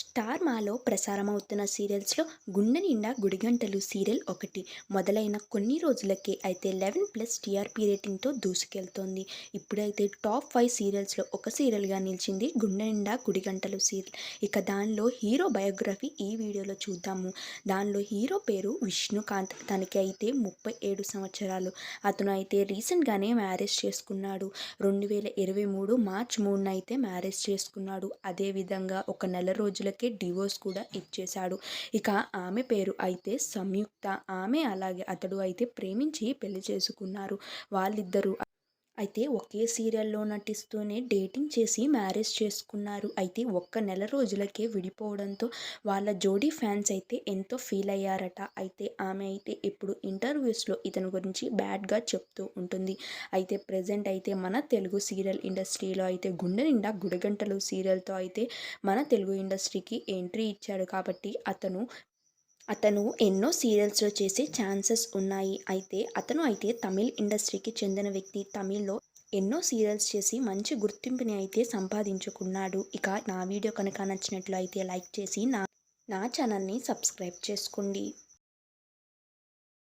Star మాలో ప్రసారమవుతున్న సీరియల్స్లో గుండె నిండా గుడిగంటలు సీరియల్ ఒకటి. మొదలైన కొన్ని రోజులకే అయితే లెవెన్ ప్లస్ టీఆర్పీ రేటింగ్తో దూసుకెళ్తోంది. ఇప్పుడైతే టాప్ ఫైవ్ సీరియల్స్లో ఒక సీరియల్గా నిలిచింది గుండె నిండా గుడిగంటలు సీరియల్. ఇక దానిలో హీరో బయోగ్రఫీ ఈ వీడియోలో చూద్దాము. దానిలో హీరో పేరు విష్ణుకాంత్. తనకి అయితే ముప్పై ఏడు సంవత్సరాలు. అతను అయితే రీసెంట్గానే మ్యారేజ్ చేసుకున్నాడు. రెండు వేల ఇరవై మూడు మార్చ్ మూడున అయితే మ్యారేజ్ చేసుకున్నాడు. అదేవిధంగా ఒక నెల రోజుల రోజులకే డివోర్స్ కూడా ఇచ్చేశాడు. ఇక ఆమె పేరు అయితే సంయుక్త. ఆమె అలాగే అతడు అయితే ప్రేమించి పెళ్ళి చేసుకున్నారు. వాళ్ళిద్దరూ అయితే ఒకే సీరియల్లో నటిస్తూనే డేటింగ్ చేసి మ్యారేజ్ చేసుకున్నారు. అయితే ఒక్క నెల రోజులకే విడిపోవడంతో వాళ్ళ జోడీ ఫ్యాన్స్ అయితే ఎంతో ఫీల్ అయ్యారట. అయితే ఆమె అయితే ఇప్పుడు ఇంటర్వ్యూస్లో ఇతని గురించి బ్యాడ్గా చెప్తూ ఉంటుంది. అయితే ప్రజెంట్ అయితే మన తెలుగు సీరియల్ ఇండస్ట్రీలో అయితే గుండె నిండా గుడగంటలు సీరియల్తో అయితే మన తెలుగు ఇండస్ట్రీకి ఎంట్రీ ఇచ్చాడు కాబట్టి అతను అతను ఎన్నో సీరియల్స్లో చేసే ఛాన్సెస్ ఉన్నాయి. అయితే అతను అయితే తమిళ్ ఇండస్ట్రీకి చెందిన వ్యక్తి. తమిళ్ళో ఎన్నో సీరియల్స్ చేసి మంచి గుర్తింపుని అయితే సంపాదించుకున్నాడు. ఇక నా వీడియో కనుక నచ్చినట్లు అయితే లైక్ చేసి నా నా ఛానల్ని సబ్స్క్రైబ్ చేసుకోండి.